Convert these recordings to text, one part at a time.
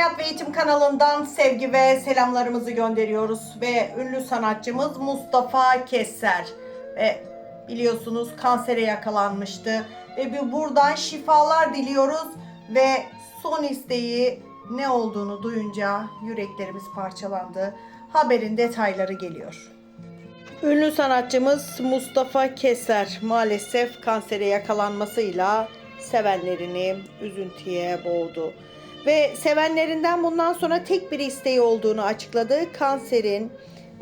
Hayat ve Eğitim kanalından sevgi ve selamlarımızı gönderiyoruz ve ünlü sanatçımız Mustafa Keser ve biliyorsunuz kansere yakalanmıştı ve bir buradan şifalar diliyoruz ve son isteği ne olduğunu duyunca yüreklerimiz parçalandı. Haberin detayları geliyor. Ünlü sanatçımız Mustafa Keser maalesef kansere yakalanmasıyla sevenlerini üzüntüye boğdu. Ve sevenlerinden bundan sonra tek bir isteği olduğunu açıkladı. Kanserin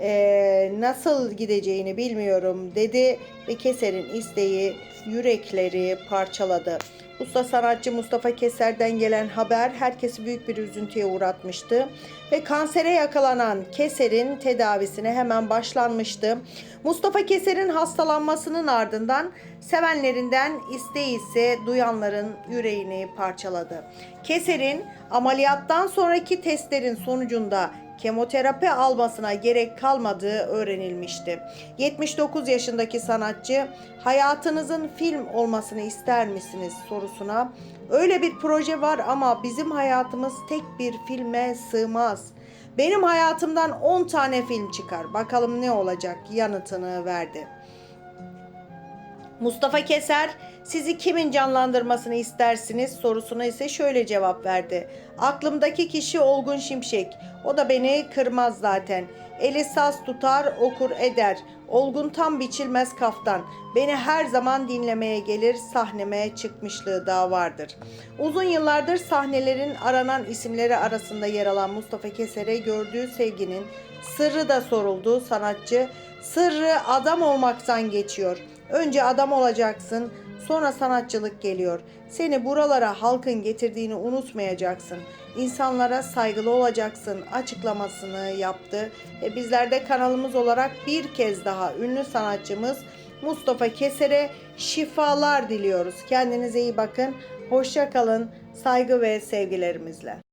eee, nasıl gideceğini bilmiyorum dedi ve Keser'in isteği yürekleri parçaladı. Usta sanatçı Mustafa Keser'den gelen haber herkesi büyük bir üzüntüye uğratmıştı ve kansere yakalanan Keser'in tedavisine hemen başlanmıştı. Mustafa Keser'in hastalanmasının ardından sevenlerinden isteği ise duyanların yüreğini parçaladı. Keser'in ameliyattan sonraki testlerin sonucunda kemoterapi almasına gerek kalmadığı öğrenilmişti. 79 yaşındaki sanatçı hayatınızın film olmasını ister misiniz sorusuna öyle bir proje var ama bizim hayatımız tek bir filme sığmaz. Benim hayatımdan 10 tane film çıkar. Bakalım ne olacak yanıtını verdi. Mustafa Keser sizi kimin canlandırmasını istersiniz sorusuna ise şöyle cevap verdi. Aklımdaki kişi Olgun Şimşek. O da beni kırmaz zaten. Eli saz tutar, okur eder. Olgun tam biçilmez kaftan. Beni her zaman dinlemeye gelir, sahneme çıkmışlığı da vardır. Uzun yıllardır sahnelerin aranan isimleri arasında yer alan Mustafa Keser'e gördüğü sevginin sırrı da soruldu. Sanatçı, sırrı adam olmaktan geçiyor. Önce adam olacaksın, sonra sanatçılık geliyor. Seni buralara halkın getirdiğini unutmayacaksın. İnsanlara saygılı olacaksın açıklamasını yaptı. Ve bizler de kanalımız olarak bir kez daha ünlü sanatçımız Mustafa Keser'e şifalar diliyoruz. Kendinize iyi bakın. Hoşça kalın. Saygı ve sevgilerimizle.